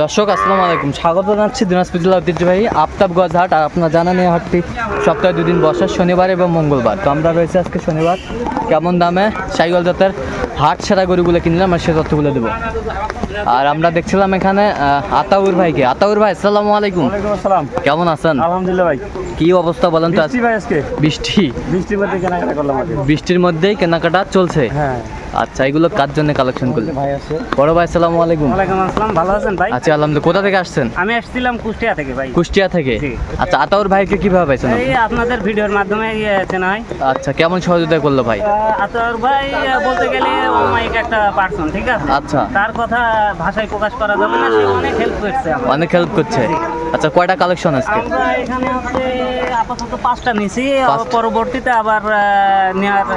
দর্শক আসসালামু আলাইকুম। স্বাগত জানাচ্ছি দিনাজপুর জেলা ঐতিহ্যবাহী আফতাবগঞ্জ হাট আর আপনারা জানেন এই হাটটি সপ্তাহে দুদিন বসে শনিবার এবং মঙ্গলবার। তো আমরা রয়েছে আজকে শনিবার। কেমন দামে সাইকেল জাতের হাট সেরা গরুগুলো কিনলাম আর সে তথ্যগুলো দেবো। আর আমরা দেখছিলাম এখানে আতাউর ভাইকে। আতাউর ভাই আসসালামু আলাইকুম। আসসালাম। কেমন আছেন? আলহামদুলিল্লাহ ভাই। কি অবস্থা বলেন তো বৃষ্টি বৃষ্টির মধ্যে কেনাকাটা করলাম বৃষ্টির মধ্যেই কেনাকাটা চলছে। হ্যাঁ। আচ্ছা এগুলো কার জন্য কালেকশন করলেন? ভাই আছে। বড় ভাই আসসালামু আলাইকুম। ওয়ালাইকুম আসসালাম ভালো আছেন ভাই? আচ্ছা আলহামদুলিল্লাহ কোথা থেকে আসছেন? আমি আসছিলাম কুষ্টিয়া থেকে ভাই। কুষ্টিয়া থেকে। আচ্ছা আতাউর ভাইকে কীভাবে পাইছেন এই আপনাদের ভিডিওর মাধ্যমে চেনা হয়। আচ্ছা কেমন সহযোগিতা করল ভাই? আতর ভাই বলতে গেলে অমায়িক একটা পার্সন ঠিক আছে? আচ্ছা। তার কথা ভাষায় প্রকাশ করা যাবে না সে অনেক হেল্প করছে আমার অনেক হেল্প করছে। আচ্ছা কয়টা কালেকশন আজকে? আমরা এখানে হচ্ছে আপাতত পাঁচটা নিছি পরবর্তীতে আবার নেওয়ার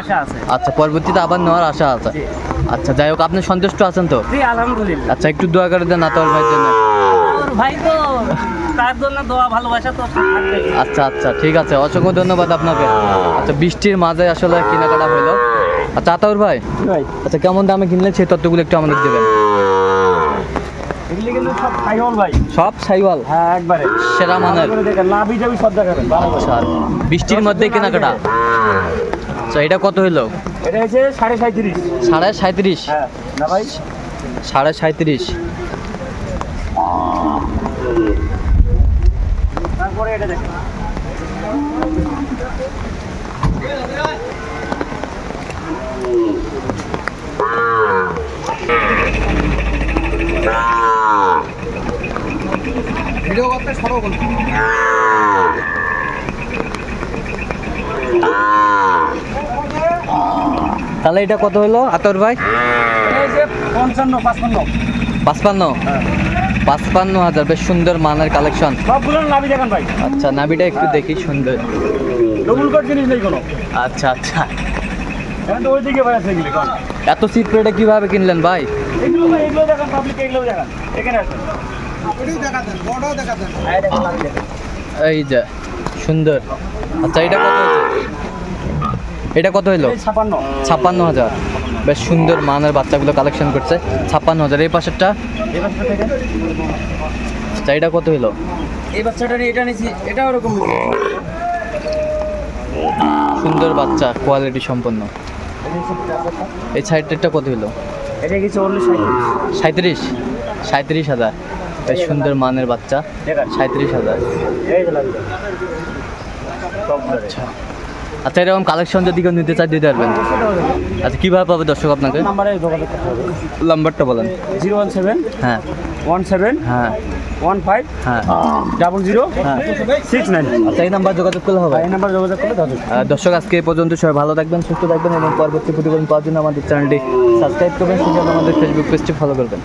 আশা আছে। আচ্ছা পরবর্তীতে আবার নেওয়ার আশা আছে। আচ্ছা যাই হোক আপনি সন্তুষ্ট আছেন তো? আলহামদুলিল্লাহ। আচ্ছা একটু দোয়া করে দেন আতর ভাইয়ের জন্য। ভাই তো তার জন্য দোয়া ভালোবাসা তো আচ্ছা আচ্ছা ঠিক আছে অসংখ্য ধন্যবাদ আপনাকে। আচ্ছা বৃষ্টির মাঝে আসলে কেনাকাটা হলো। আচ্ছা আতাউর ভাই। ভাই। আচ্ছা কেমন দামে কিনলেন সেই তত্ত্বগুলো একটু আমাদের দেবেন। এগুলি কিন্তু সব খাইওয়াল ভাই। সব সাইওয়াল? হ্যাঁ একবারে। সেরা মানের। দেখেন লাভি যাবি সব দেখাবেন আচ্ছা বৃষ্টির মধ্যে কেনাকাটা? আচ্ছা এটা কত হইল? এটা হচ্ছে সাড়ে সাঁত্রিশ সাড়ে সাঁত্রিশ হ্যাঁ না ভাই? সাড়ে সাঁত্রিশ তারপরে এটা দেখেন। তাহলে এটা কত হলো আতর ভাই? পঞ্চান্ন পাঁচপান্ন। পাঁচপান্ন? পাঁচপান্ন হাজার বেশ সুন্দর মানের কালেকশন দেখেন ভাই। আচ্ছা নাবিটা একটু দেখি সুন্দর। ডবল জিনিস নেই কোনো। আচ্ছা আচ্ছা। এত রেটে কীভাবে কিনলেন ভাই? এগুলো এগুলো দেখেন পাবলিক এগুলো দেখেন। এখানে এই যে সুন্দর। আচ্ছা এটা কত এটা কত এই ছাপান্ন। ছাপ্পান্ন হাজার। বেশ সুন্দর মানের বাচ্চাগুলো কালেকশন করছে। ছাপ্পান্ন হাজার। এই পাশেরটা? আচ্ছা এটা কত হইল? এই বাচ্চাটা এটা নিয়েছি এটাও ওরকম সুন্দর বাচ্চা কোয়ালিটি সম্পন্ন। এই সাইডটা কত হইল? এটা কি চল্লিশ সাঁত্রিশ সাঁত্রিশ হাজার। বেশ সুন্দর মানের বাচ্চা সাঁত্রিশ হাজার। আচ্ছা। আচ্ছা এরকম কালেকশন যদি কেউ নিতে চায় দিতে পারবেন। আচ্ছা কীভাবে পাবে দর্শক আপনাকে? নাম্বারটা বলেন। জিরো ওয়ান সেভেন হ্যাঁ। ওয়ান সেভেন হ্যাঁ। ওয়ান ফাইভ হ্যাঁ। ডাবল জিরো হ্যাঁ। Six nine. আচ্ছা এই নাম্বার যোগাযোগ করলে হবে? এই নাম্বার যোগাযোগ করলে দর্শক। আজকে এই পর্যন্ত সবাই ভালো থাকবেন সুস্থ থাকবেন এবং পরবর্তী প্রতিবেদন পাওয়ার জন্য আমাদের চ্যানেলটি সাবস্ক্রাইব করবেন সেই জন্য আমাদের ফেসবুক পেজটি ফলো করবেন।